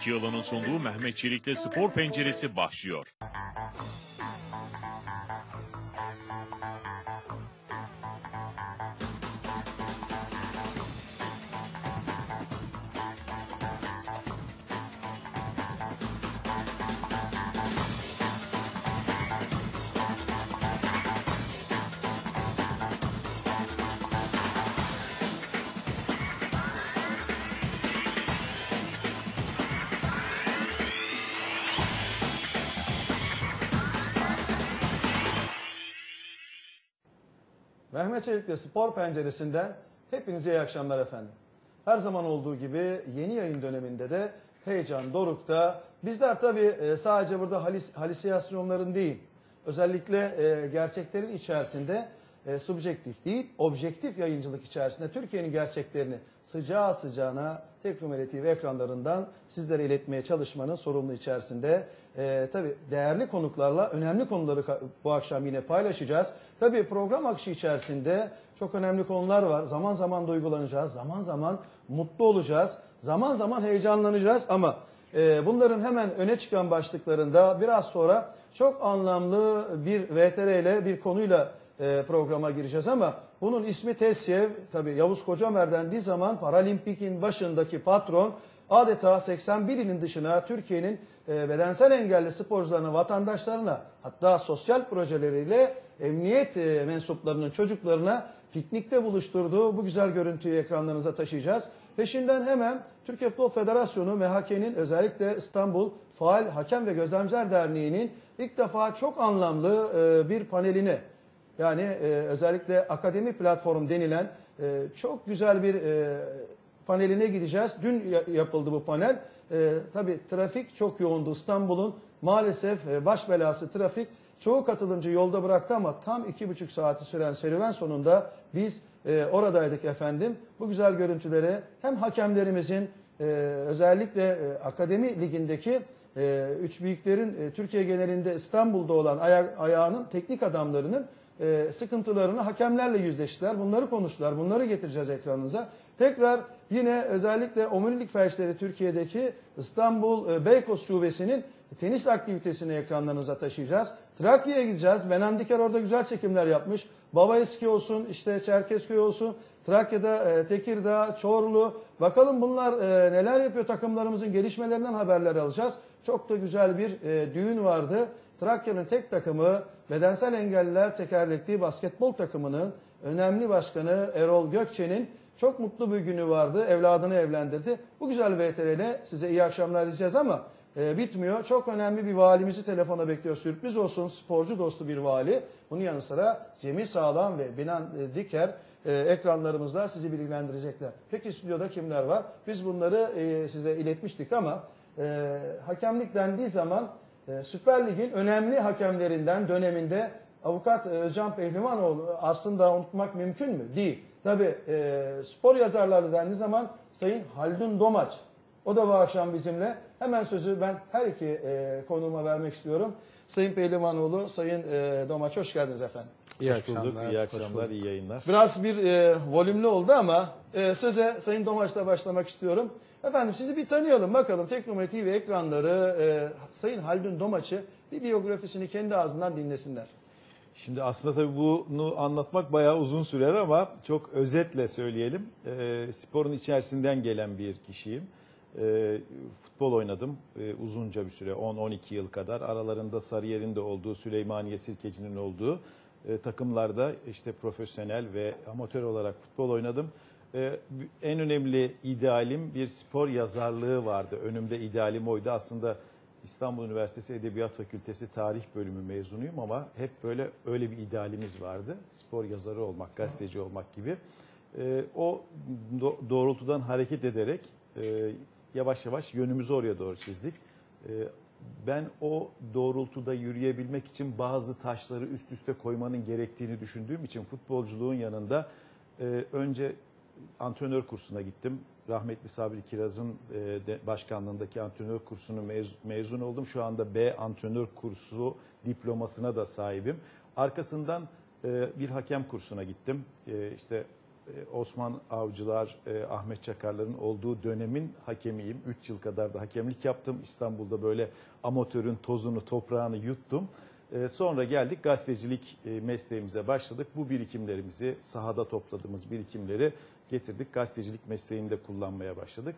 Çığlı'nın sunduğu Mehmet Çelik'le Spor Penceresi başlıyor. Mehmet Çelik'le Spor Penceresi'nden hepinize iyi akşamlar efendim. Her zaman olduğu gibi yeni yayın döneminde de heyecan dorukta. Bizler tabii e, sadece burada halis, halüsinasyonların değil, özellikle e, gerçeklerin içerisinde e, subjektif değil, objektif yayıncılık içerisinde Türkiye'nin gerçeklerini sıcağı sıcağına Teknomeli TV ekranlarından sizlere iletmeye çalışmanın sorumlu içerisinde. E, tabii değerli konuklarla önemli konuları bu akşam yine paylaşacağız. Tabii program akışı içerisinde çok önemli konular var. Zaman zaman duygulanacağız, zaman zaman mutlu olacağız, zaman zaman heyecanlanacağız ama e, bunların hemen öne çıkan başlıklarında biraz sonra çok anlamlı bir VTR ile bir konuyla e, programa gireceğiz ama bunun ismi TESYEV tabi Yavuz Kocamer dendiği zaman Paralimpik'in başındaki patron adeta 81 ilin dışına Türkiye'nin e, bedensel engelli sporcularına, vatandaşlarına hatta sosyal projeleriyle emniyet e, mensuplarının çocuklarına piknikte buluşturduğu bu güzel görüntüyü ekranlarınıza taşıyacağız. Peşinden hemen Türkiye Futbol Federasyonu MHK'nin özellikle İstanbul Faal Hakem ve Gözlemciler Derneği'nin ilk defa çok anlamlı bir panelini yani e, özellikle akademi platform denilen e, çok güzel bir e, paneline gideceğiz. Dün ya- yapıldı bu panel. E, tabii trafik çok yoğundu İstanbul'un. Maalesef e, baş belası trafik. Çoğu katılımcı yolda bıraktı ama tam iki buçuk saati süren serüven sonunda biz e, oradaydık efendim. Bu güzel görüntülere hem hakemlerimizin e, özellikle e, akademi ligindeki e, üç büyüklerin e, Türkiye genelinde İstanbul'da olan aya- ayağının teknik adamlarının e, sıkıntılarını hakemlerle yüzleştiler. Bunları konuştular. Bunları getireceğiz ekranınıza. Tekrar yine özellikle omurilik felçleri Türkiye'deki İstanbul e, Beykoz Şubesi'nin tenis aktivitesini ekranlarınıza taşıyacağız. Trakya'ya gideceğiz. Benem Diker orada güzel çekimler yapmış. Baba Eski olsun, işte Çerkezköy olsun, Trakya'da e, Tekirdağ, Çorlu. Bakalım bunlar e, neler yapıyor takımlarımızın gelişmelerinden haberler alacağız. Çok da güzel bir e, düğün vardı. Trakya'nın tek takımı bedensel engelliler tekerlekli basketbol takımının önemli başkanı Erol Gökçe'nin çok mutlu bir günü vardı. Evladını evlendirdi. Bu güzel VTR ile size iyi akşamlar diyeceğiz ama e, bitmiyor. Çok önemli bir valimizi telefona bekliyor. Sürpriz olsun sporcu dostu bir vali. Bunun yanı sıra Cemil Sağlam ve Binan Diker e, ekranlarımızda sizi bilgilendirecekler. Peki stüdyoda kimler var? Biz bunları e, size iletmiştik ama e, hakemlik dendiği zaman e, Süper Lig'in önemli hakemlerinden döneminde avukat e, Özcan Pehlivanoğlu aslında unutmak mümkün mü? Değil. Tabi spor yazarları dendiği zaman Sayın Haldun Domaç. O da bu akşam bizimle. Hemen sözü ben her iki e, konuğuma vermek istiyorum. Sayın Pehlivanoğlu, Sayın e, Domaç hoş geldiniz efendim. İyi Hoş bulduk, akşamlar. iyi hoş akşamlar, bulduk. iyi yayınlar. Biraz bir e, volümlü oldu ama e, söze Sayın Domaç'la başlamak istiyorum. Efendim sizi bir tanıyalım bakalım. Teknomet TV ekranları e, Sayın Haldun Domaç'ı bir biyografisini kendi ağzından dinlesinler. Şimdi aslında tabii bunu anlatmak bayağı uzun sürer ama çok özetle söyleyelim. Ee, sporun içerisinden gelen bir kişiyim. Ee, futbol oynadım ee, uzunca bir süre, 10-12 yıl kadar. Aralarında Sarıyer'in de olduğu, Süleymaniye Sirkeci'nin olduğu e, takımlarda işte profesyonel ve amatör olarak futbol oynadım. Ee, en önemli idealim bir spor yazarlığı vardı. Önümde idealim oydu. Aslında İstanbul Üniversitesi Edebiyat Fakültesi Tarih Bölümü mezunuyum ama hep böyle öyle bir idealimiz vardı. Spor yazarı olmak, gazeteci olmak gibi. Ee, o do- doğrultudan hareket ederek e, yavaş yavaş yönümüzü oraya doğru çizdik. Ben o doğrultuda yürüyebilmek için bazı taşları üst üste koymanın gerektiğini düşündüğüm için futbolculuğun yanında e, önce antrenör kursuna gittim. Rahmetli Sabri Kiraz'ın e, de- başkanlığındaki antrenör kursunu mez- mezun oldum. Şu anda B antrenör kursu diplomasına da sahibim. Arkasından e, bir hakem kursuna gittim. E, işte Osman Avcılar, e, Ahmet Çakarların olduğu dönemin hakemiyim. 3 yıl kadar da hakemlik yaptım. İstanbul'da böyle amatörün tozunu, toprağını yuttum. E, Sonra geldik gazetecilik e, mesleğimize başladık. Bu birikimlerimizi, sahada topladığımız birikimleri getirdik. Gazetecilik mesleğini de kullanmaya başladık.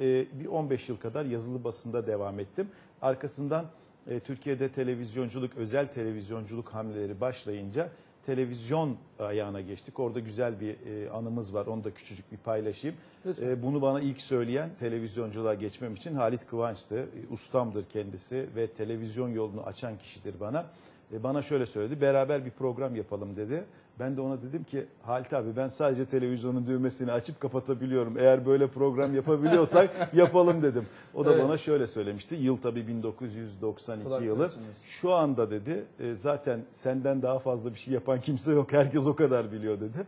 E, Bir 15 yıl kadar yazılı basında devam ettim. Arkasından e, Türkiye'de televizyonculuk, özel televizyonculuk hamleleri başlayınca televizyon ayağına geçtik. Orada güzel bir e, anımız var. Onu da küçücük bir paylaşayım. E, bunu bana ilk söyleyen televizyonculuğa geçmem için Halit Kıvanç'tı. E, Ustamdır kendisi ve televizyon yolunu açan kişidir bana. E, bana şöyle söyledi. Beraber bir program yapalım dedi. Ben de ona dedim ki Halit abi ben sadece televizyonun düğmesini açıp kapatabiliyorum. Eğer böyle program yapabiliyorsak yapalım dedim. O da Evet. bana şöyle söylemişti. Yıl tabii 1992 Kulak yılı. çınlasın. Şu anda dedi e, zaten senden daha fazla bir şey yapan kimse yok. Herkes o kadar biliyor dedi.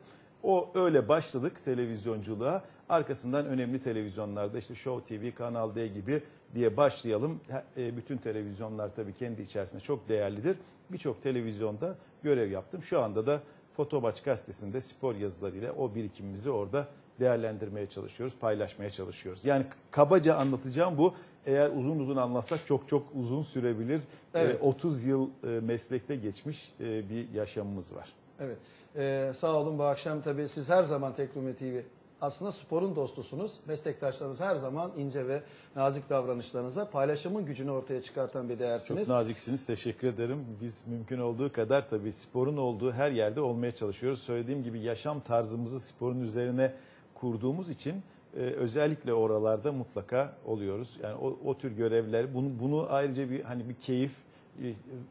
O öyle başladık televizyonculuğa. Arkasından önemli televizyonlarda işte Show TV, Kanal D gibi diye başlayalım. E, Bütün televizyonlar tabii kendi içerisinde çok değerlidir. Birçok televizyonda görev yaptım. Şu anda da Fotobaç gazetesinde spor yazılarıyla o birikimimizi orada değerlendirmeye çalışıyoruz, paylaşmaya çalışıyoruz. Yani kabaca anlatacağım bu. Eğer uzun uzun anlatsak çok çok uzun sürebilir. Evet. Ee, 30 yıl e, meslekte geçmiş e, bir yaşamımız var. Evet. Ee, sağ olun bu akşam tabii siz her zaman Tekrume TV aslında sporun dostusunuz. Meslektaşlarınız her zaman ince ve nazik davranışlarınıza paylaşımın gücünü ortaya çıkartan bir Çok değersiniz. naziksiniz. Teşekkür ederim. Biz mümkün olduğu kadar tabii sporun olduğu her yerde olmaya çalışıyoruz. Söylediğim gibi yaşam tarzımızı sporun üzerine kurduğumuz için e, özellikle oralarda mutlaka oluyoruz. Yani o, o tür görevler bunu, bunu ayrıca bir hani bir keyif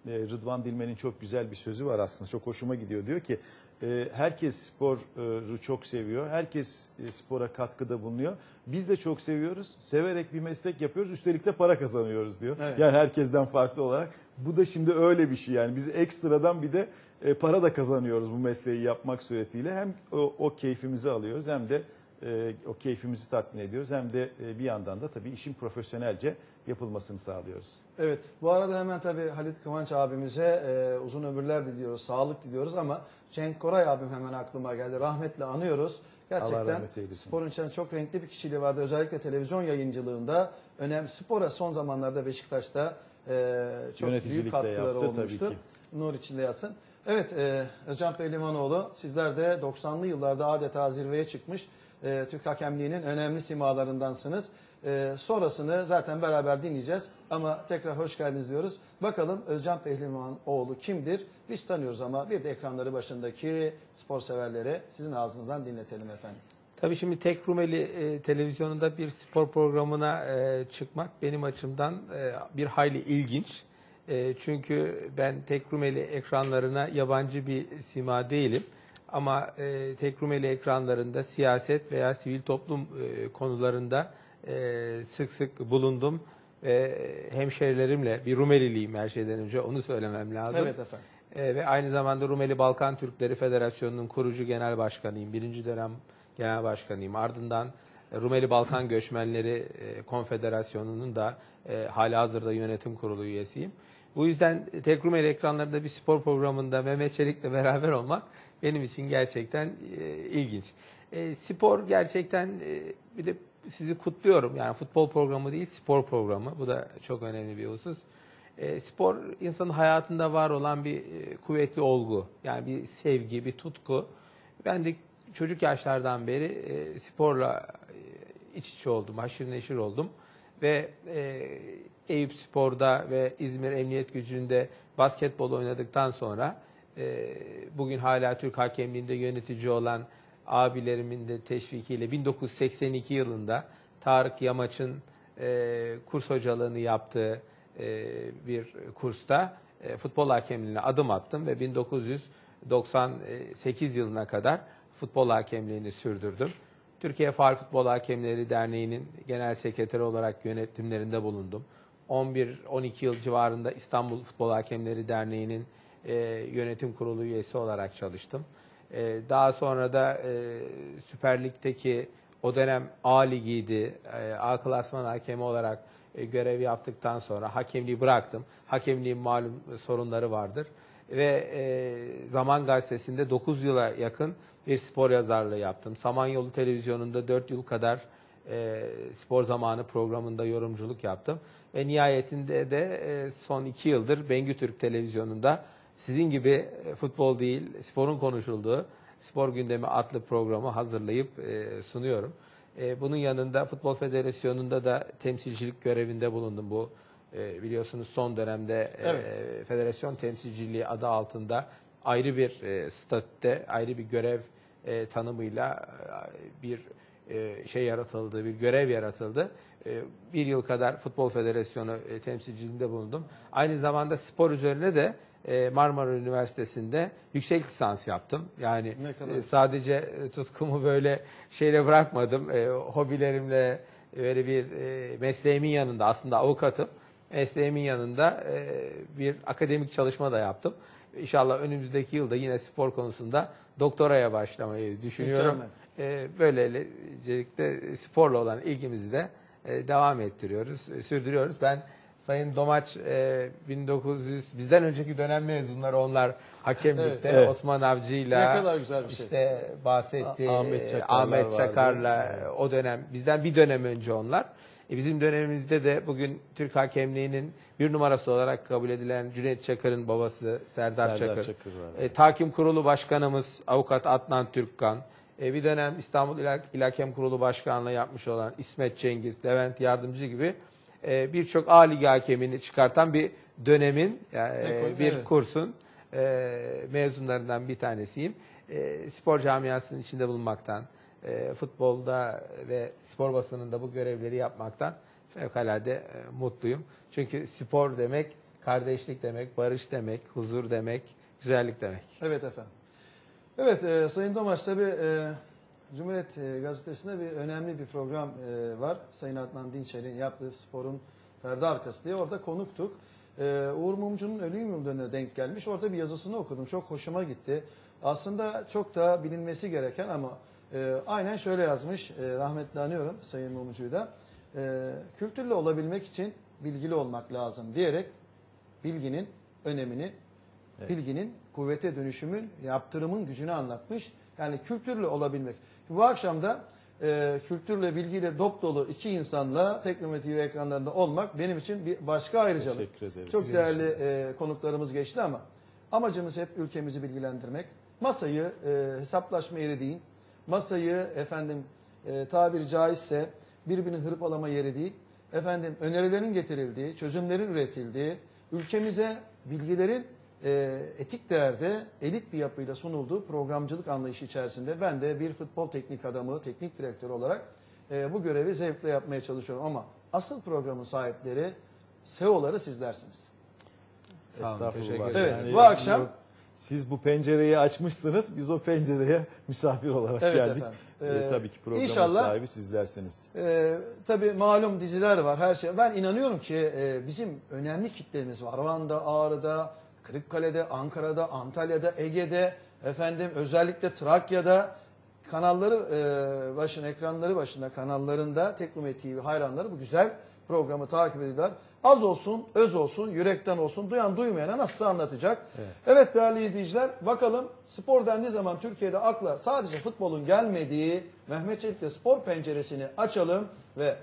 Rıdvan Dilmen'in çok güzel bir sözü var aslında. Çok hoşuma gidiyor. Diyor ki e, herkes sporu çok seviyor. Herkes e, spora katkıda bulunuyor. Biz de çok seviyoruz. Severek bir meslek yapıyoruz. Üstelik de para kazanıyoruz diyor. Evet. Yani herkesten farklı olarak. Bu da şimdi öyle bir şey yani. Biz ekstradan bir de e, para da kazanıyoruz bu mesleği yapmak suretiyle. Hem o, o keyfimizi alıyoruz hem de e, o keyfimizi tatmin ediyoruz. Hem de e, bir yandan da tabii işin profesyonelce yapılmasını sağlıyoruz. Evet. Bu arada hemen tabii Halit Kıvanç abimize e, uzun ömürler diliyoruz, sağlık diliyoruz ama Cenk Koray abim hemen aklıma geldi. Rahmetle anıyoruz. Gerçekten sporun içinde çok renkli bir kişiliği vardı. Özellikle televizyon yayıncılığında önemli spora son zamanlarda Beşiktaş'ta e, çok büyük katkıları yaptı olmuştu. Nur içinde yatsın. Evet e, Özcan Pehlivanoğlu sizler de 90'lı yıllarda adeta zirveye çıkmış e, Türk hakemliğinin önemli simalarındansınız. E, sonrasını zaten beraber dinleyeceğiz ama tekrar hoş geldiniz diyoruz. Bakalım Özcan Pehlivanoğlu kimdir? Biz tanıyoruz ama bir de ekranları başındaki spor severlere sizin ağzınızdan dinletelim efendim. Tabii şimdi Tek Rumeli e, televizyonunda bir spor programına e, çıkmak benim açımdan e, bir hayli ilginç. E, çünkü ben Tek Rumeli ekranlarına yabancı bir sima değilim. Ama e, Tek Rumeli ekranlarında siyaset veya sivil toplum e, konularında e, sık sık bulundum. Ve hemşerilerimle, bir Rumeliliyim her şeyden önce onu söylemem lazım. Evet efendim. E, ve aynı zamanda Rumeli Balkan Türkleri Federasyonu'nun kurucu genel başkanıyım. Birinci dönem genel başkanıyım. Ardından e, Rumeli Balkan Göçmenleri e, Konfederasyonu'nun da e, hala hazırda yönetim kurulu üyesiyim. Bu yüzden tek Rumeli ekranlarında bir spor programında Mehmet Çelik'le beraber olmak benim için gerçekten e, ilginç. E, spor gerçekten e, bir de sizi kutluyorum. Yani futbol programı değil spor programı. Bu da çok önemli bir husus. E, spor insanın hayatında var olan bir e, kuvvetli olgu. Yani bir sevgi, bir tutku. Ben de çocuk yaşlardan beri e, sporla e, iç içe oldum, haşır neşir oldum. Ve e, Eyüp Spor'da ve İzmir Emniyet Gücü'nde basketbol oynadıktan sonra e, bugün hala Türk hakemliğinde yönetici olan abilerimin de teşvikiyle 1982 yılında Tarık Yamaç'ın e, kurs hocalığını yaptığı e, bir kursta e, futbol hakemliğine adım attım ve 1998 yılına kadar futbol hakemliğini sürdürdüm. Türkiye Faal Futbol Hakemleri Derneği'nin genel sekreteri olarak yönetimlerinde bulundum. 11-12 yıl civarında İstanbul Futbol Hakemleri Derneği'nin e, yönetim kurulu üyesi olarak çalıştım. E, daha sonra da e, Süper Lig'deki o dönem A Ligi'ydi. E, A klasman hakemi olarak e, görev yaptıktan sonra hakemliği bıraktım. Hakemliğin malum sorunları vardır. Ve e, Zaman Gazetesi'nde 9 yıla yakın bir spor yazarlığı yaptım. Samanyolu Televizyonu'nda 4 yıl kadar e, spor zamanı programında yorumculuk yaptım. Ve nihayetinde de e, son 2 yıldır Bengü Türk Televizyonu'nda sizin gibi e, futbol değil, sporun konuşulduğu Spor Gündemi adlı programı hazırlayıp e, sunuyorum. E, bunun yanında Futbol Federasyonu'nda da temsilcilik görevinde bulundum. Bu e, biliyorsunuz son dönemde e, Evet. federasyon temsilciliği adı altında ayrı bir e, statüde, ayrı bir görev e, tanımıyla e, bir e, şey yaratıldı, bir görev yaratıldı. E, bir yıl kadar Futbol Federasyonu e, temsilciliğinde bulundum. Aynı zamanda spor üzerine de e, Marmara Üniversitesi'nde yüksek lisans yaptım. Yani e, sadece e, tutkumu böyle şeyle bırakmadım. E, hobilerimle böyle bir e, mesleğimin yanında aslında avukatım. Mesleğimin yanında e, bir akademik çalışma da yaptım. İnşallah önümüzdeki yılda yine spor konusunda doktoraya başlamayı düşünüyorum. E, böylelikle sporla olan ilgimizi de e, devam ettiriyoruz, e, sürdürüyoruz. Ben Sayın Domaç e, 1900 bizden önceki dönem mezunları onlar hakemlikte Evet. Evet. Osman Avcı'yla Ne kadar güzel bir şey. işte bahsetti Ah- Ahmet Çakarlar Ahmet vardı. Çakar'la Evet. o dönem bizden bir dönem önce onlar. E, bizim dönemimizde de bugün Türk hakemliğinin bir numarası olarak kabul edilen Cüneyt Çakır'ın babası Serdar, Serdar Çakır. Çakır var. E, Tahkim Kurulu Başkanımız Avukat Adnan Türkkan. E, bir dönem İstanbul İl, İl Hakem Kurulu Başkanlığı yapmış olan İsmet Cengiz, Levent Yardımcı gibi e, birçok A Ligi hakemini çıkartan bir dönemin, yani, e, bir evet. kursun e, mezunlarından bir tanesiyim. E, spor camiasının içinde bulunmaktan, e, futbolda ve spor basınında bu görevleri yapmaktan fevkalade e, mutluyum. Çünkü spor demek kardeşlik demek, barış demek, huzur demek, güzellik demek. Evet efendim. Evet e, Sayın Domaç tabi e, Cumhuriyet e, Gazetesi'nde bir önemli bir program e, var. Sayın Adnan Dinçer'in yaptığı sporun perde arkası diye orada konuktuk. E, Uğur Mumcu'nun ölüm yıl dönümüne denk gelmiş. Orada bir yazısını okudum. Çok hoşuma gitti. Aslında çok da bilinmesi gereken ama e, aynen şöyle yazmış. E, rahmetli anıyorum Sayın Mumcu'yu da. E, kültürlü olabilmek için bilgili olmak lazım diyerek bilginin önemini bilginin kuvvete dönüşümün, yaptırımın gücünü anlatmış. Yani kültürlü olabilmek. Bu akşam da e, kültürle, bilgiyle dop dolu iki insanla Teknome TV ekranlarında olmak benim için bir başka ayrıcalık. Teşekkür ederiz. Çok değerli e, konuklarımız geçti ama amacımız hep ülkemizi bilgilendirmek. Masayı e, hesaplaşma yeri değil, masayı efendim e, tabiri caizse birbirini hırpalama yeri değil, efendim önerilerin getirildiği, çözümlerin üretildiği, ülkemize bilgilerin e, etik değerde elit bir yapıyla sunulduğu programcılık anlayışı içerisinde ben de bir futbol teknik adamı, teknik direktör olarak e, bu görevi zevkle yapmaya çalışıyorum ama asıl programın sahipleri, SEO'ları sizlersiniz. Sağ olun, Estağfurullah. teşekkür Evet, ederim. bu akşam- siz bu pencereyi açmışsınız. Biz o pencereye misafir olarak Evet geldik. efendim. Ee, Ee, tabii ki programın inşallah- sahibi sizlersiniz. Ee, tabii malum diziler var her şey. Ben inanıyorum ki e, bizim önemli kitlemiz var. Van'da, Ağrı'da, Kırıkkale'de, Ankara'da, Antalya'da, Ege'de, efendim özellikle Trakya'da kanalları e, başına, ekranları başında kanallarında Teknome TV hayranları bu güzel programı takip ediyorlar. Az olsun, öz olsun, yürekten olsun, duyan duymayana nasıl anlatacak? Evet. değerli izleyiciler, bakalım spor dendiği zaman Türkiye'de akla sadece futbolun gelmediği Mehmet Çelik'le spor penceresini açalım ve